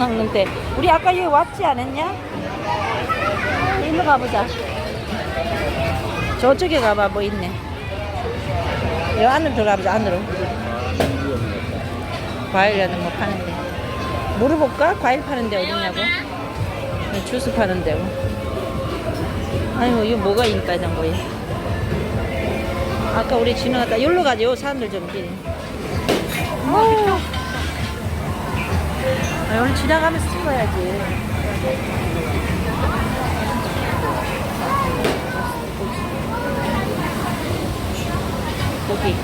낚는데. 우리 아까 여기 왔지 않았냐? 일로 가보자. 저쪽에 가봐 뭐 있네. 여기 안으로 들어가보자 안으로. 과일이라는 뭐 파는데. 물어볼까? 과일 파는데 어디냐고? 네, 주스 파는 데고. 아이고 이거 뭐가 있니까 이런 거에 아까 우리 지나갔다 여기로 요 사람들 좀 길. 아, 오늘 지나가면서 찍어야지. 고기.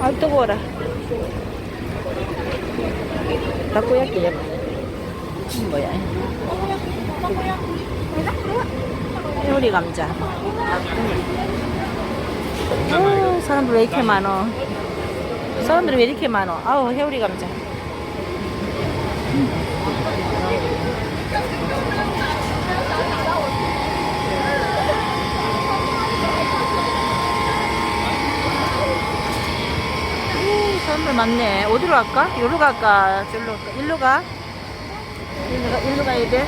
아 뜨거워라. 타코야끼 이거 뭐야. 해오리 감자 오, 사람들 왜 이렇게 많어 사람들이 왜 이렇게 많어 아우 해오리 감자 오, 사람들 많네. 어디로 갈까? 여기로 갈까? 저기로 갈까? 일로 가? 일로 가, 일로 가야 돼?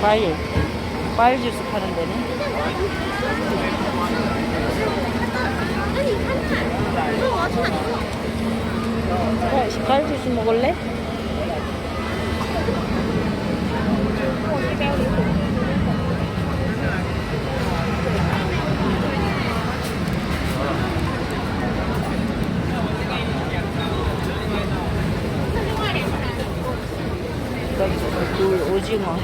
과일. 과일 주스 파는. 어, 과일 주스 먹을래? 굴, 오징어.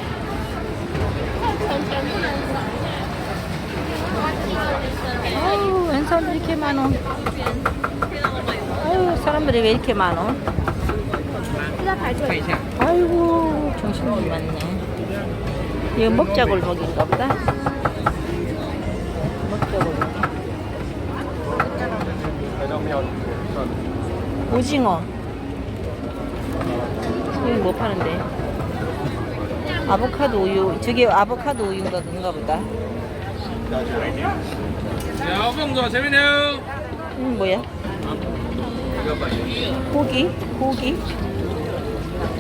아유, 웬 사람들이 이렇게 많어? 아유, 사람들 이 이렇게 많어? 아이고, 정신이 많네. 이거 먹자골 먹인가 보다. 먹자골 먹이. 오징어. 여기 뭐 파는데? 아보카도 우유. 저게 아보카도 우유인가 그런가 보다. 야, 봉조 재밌네요. 음, 뭐야? 고기, 고기,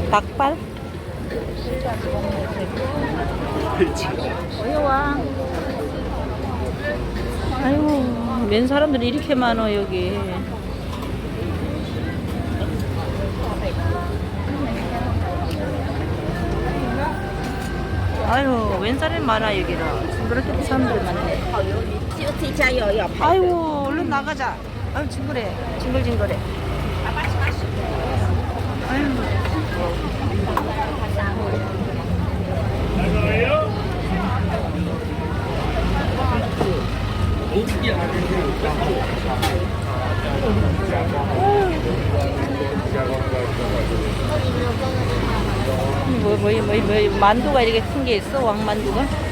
닭발. 어여와. 아이고, 웬 사람들이 이렇게 많어 여기. 아유, 웬 사람이 많아 여기는. 그렇게 사람들 많네. 아유, 얼른 나가자. 아유, 징그래, 징글징글해. 뭐, 뭐, 뭐, 뭐, 만두가 이렇게 큰 게 있어? 왕만두가?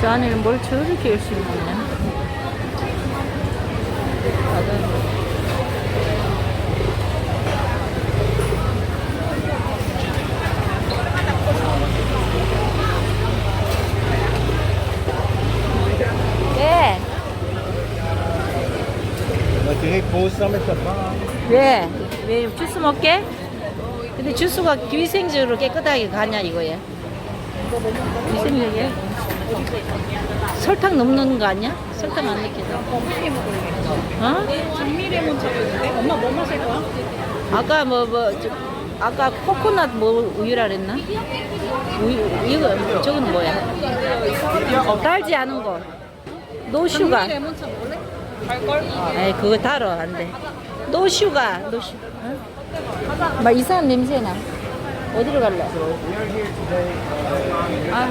저 안에는 뭘 저렇게 열심히 하냐. 다들 왜? 왜 주스 먹게? 근데 주스가 위생적으로 깨끗하게 가냐 이거야. 위생적이야? 설탕 넘는 거 아니야? 설탕 안 넣게 어? 엄마 뭐 마실 거야? 아까 뭐, 뭐, 저, 아까 코코넛 뭐 우유라 그랬나? 우유, 이거, 저거는 뭐야? 달지 않은 거. 노 슈가. 레몬차 뭐 에이 그거 달어 안돼 노슈가 노슈 응? 막 이상한 냄새 나 어디로 갈래? 아.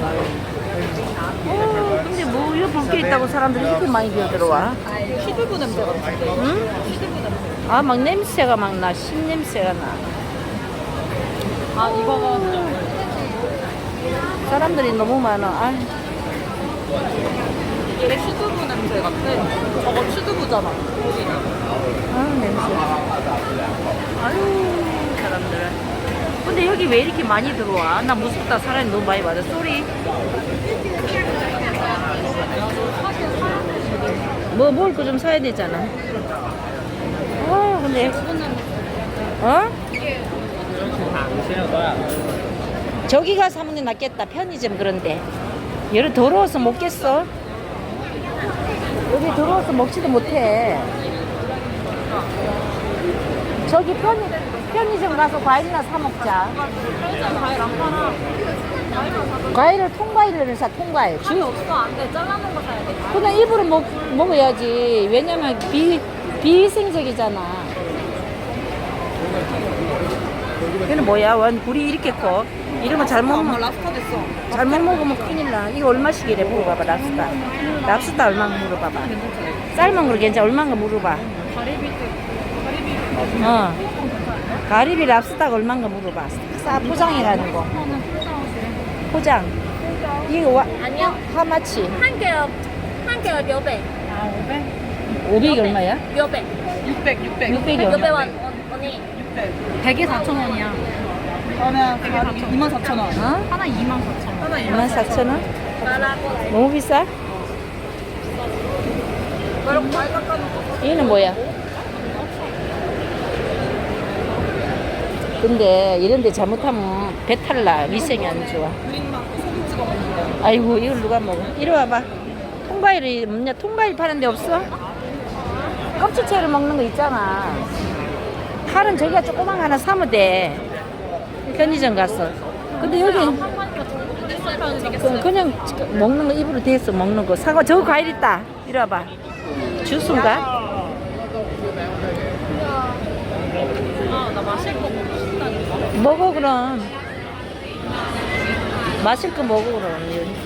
어, 근데 뭐볼게 있다고 사람들이 이렇게 많이 기어들어와 피드부 냄새 같은데. 응? 아 막 냄새가 막 나 신냄새가 나 아, 이거가 사람들이 너무 많아 아, 이게 피드부 냄새 같아. 저거 피드부잖아. 아 냄새 아유 사람들 근데 여기 왜 이렇게 많이 들어와? 나 무섭다 사람이 너무 많이 맞아 쏘리 뭐 먹을 거 좀 사야 되잖아 아 근데 어? 저기가 사모님 낫겠다 편의점 그런데 여기 더러워서 먹겠어 여기 더러워서 먹지도 못해 저기 편의, 편의점 가서 과일이나 사 먹자 편의점 과일 안 팔아. 과일을 통과일을 사 통과일 아니, 없어. 안 돼. 잘라놓은 거 사야 돼. 그냥 일부러 먹, 먹어야지 왜냐면 비, 비위생적이잖아 이거는 뭐야 원 굴이 이렇게 커 이런 거 잘못 엄마 먹 랍스터 됐어. 잘못 먹으면 큰일 나. 이거 얼마씩이래 물어봐봐, 랍스타. 랍스타 얼마 물어봐봐. 삶은 거 괜찮아. 얼마인가 물어봐. 가리비 가리비 어. 가리비 랍스타가 얼마인가 물어봐. 싸 포장이라는 거. 포장. 이거 와, 아니요. 하마치. 한 개요. 한 개요. 몇 배? 아, 500? 500이 얼마야? 몇 배? 600, 600. 600이 몇배 얼마? 원? 언니. 100에 4,000원이야. 그러면 2만 4,000원. 어? 하나 2만 4,000원. 하나 24,000원? 말하고. 너무 비싸? 얘는 뭐야? 근데 이런 데 잘못하면 배탈 나. 위생이 안 좋아. 아이고 이걸 누가 먹어? 이리 와봐. 통과일이 없냐? 통과일 파는 데 없어? 껍질째로 먹는 거 있잖아. 칼은 저기가 조그만 거 하나 사면 돼. 편의점 가서. 근데 여기 그, 그냥 먹는 거 입으로 대서 먹는 거 사과 저 과일 있다. 이리 와봐. 주스인가? 아, 나 마실 거 먹고 싶다니까. 먹어 그럼. 마실 거 먹어 그럼.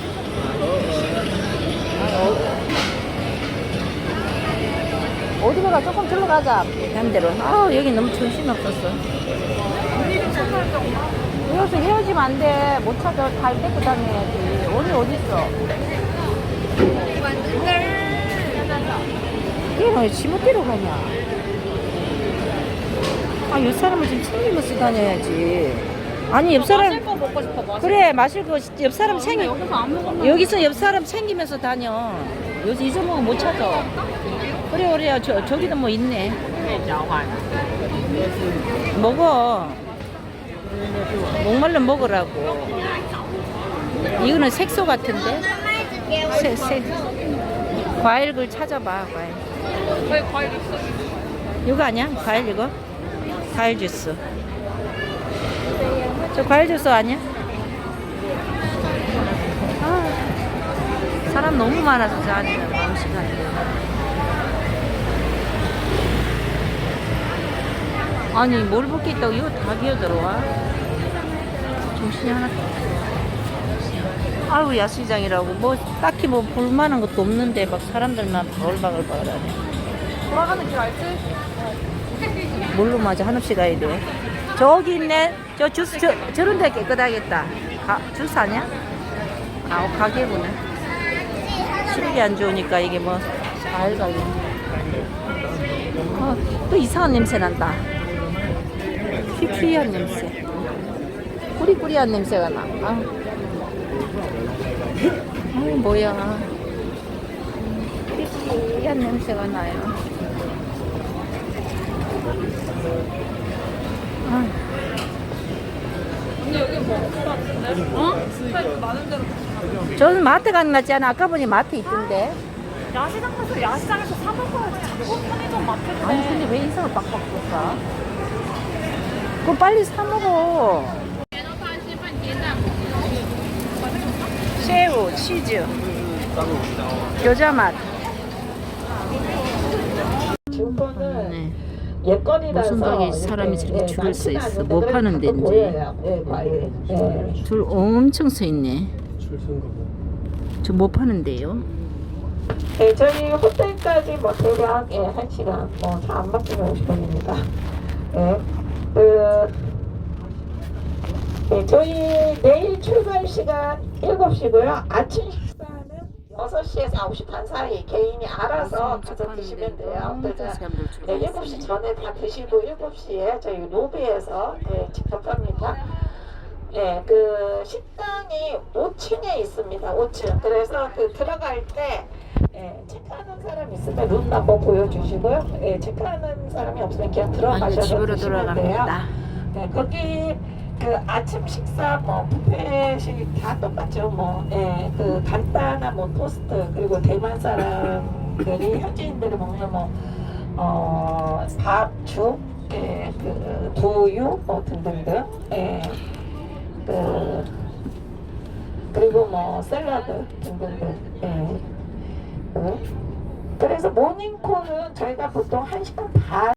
어디로 가? 조금 들러 가자. 반대로. 아 여기 너무 정신 없었어. 여기서 헤어지면 안 돼. 못 찾아. 잘 데리고 다녀야지. 오늘 어디 있어? 얘는 왜 지멋대로 가냐? 아, 옆 사람을 좀 챙기면서 다녀야지. 아니, 옆 사람. 마실 거 먹고 싶어. 마실 그래, 마실 거, 옆 사람 거. 챙기. 여기서 안 여기서 옆 사람 챙기면서 다녀. 여기서 잊어먹으면 못 찾아. 그래, 그래. 저, 저기도 뭐 있네. 먹어. 목말라 먹으라고. 이거는 색소 같은데? 색, 색. 과일을 찾아봐, 과일. 왜 과일 있어? 이거 아니야? 과일 이거? 과일 주스. 저 과일 주스 아니야? 아, 사람 너무 많아서 저 안에는 마음 시간이. 아니 뭘볼게 있다고 이거 다 기어들어와? 정신이 하나. 아유 야시장이라고 뭐 딱히 뭐 볼만한 것도 없는데 막 사람들만 바글바글바글하네. 돌아가는 길 알지? 뭘로 맞아 한없이 가야 돼 저기 있네 저 주스 저, 저런 데 깨끗하겠다 가, 주스 아니야? 아 가게구나 시력이 안 좋으니까 이게 뭐잘 어, 또 이상한 냄새 난다 퀴퀴한 냄새 꾸리꾸리한 냄새가 나 아. 아유 뭐야 퀴퀴한 냄새가 나요 아. 언니 여기 먹을 것 같은데? 어? 스타일 많은 데로 저는 마트 가는 않아? 아까 보니 마트 있던데. 야시장 가서 야시장에서 사 먹어야지. 자꾸 편의점 마트인데. 아니 근데 왜 인상을 빡빡 줬어? 그거 빨리 사 먹어. 새우, 치즈, 겨자 맛. 네. 예건이라서 무슨 가게 이렇게, 사람이 저렇게 예, 줄을 서 있어. 못 파는 데인지. 예. 예. 줄 엄청 서 있네. 저 못 파는데요. 네, 저희 호텔까지 뭐 대략 예, 1시간 뭐차안 막히면 50분입니다. 예. 그 네, 저희 내일 출발 시간 7시고요. 아침 식사는 6시에서 9시 반 사이 개인이 알아서 가서 드시면 돼요. 그러니까 네, 7시 전에 다 드시고 7시에 저희 로비에서 네, 직접 합니다. 네, 그 식당이 5층에 있습니다. 5층. 그래서 그 들어갈 때 예, 체크하는 사람 있으면 룸 한번 보여주시고요. 예, 체크하는 사람이 없으면 그냥 들어가셔서 집으로 드시면 돼요. 돌아갑니다. 네, 거기 그 아침 식사 뭐 뷔페식 다 똑같죠. 뭐, 예, 그 간단한 뭐 토스트 그리고 대만 사람들이 현지인들이 먹는 뭐 어, 밥, 죽, 예, 그 두유 뭐 등등등. 예, 그 그리고 뭐 샐러드 등등등. 예. 그, 그래서 모닝콜은 저희가 보통 1시간 반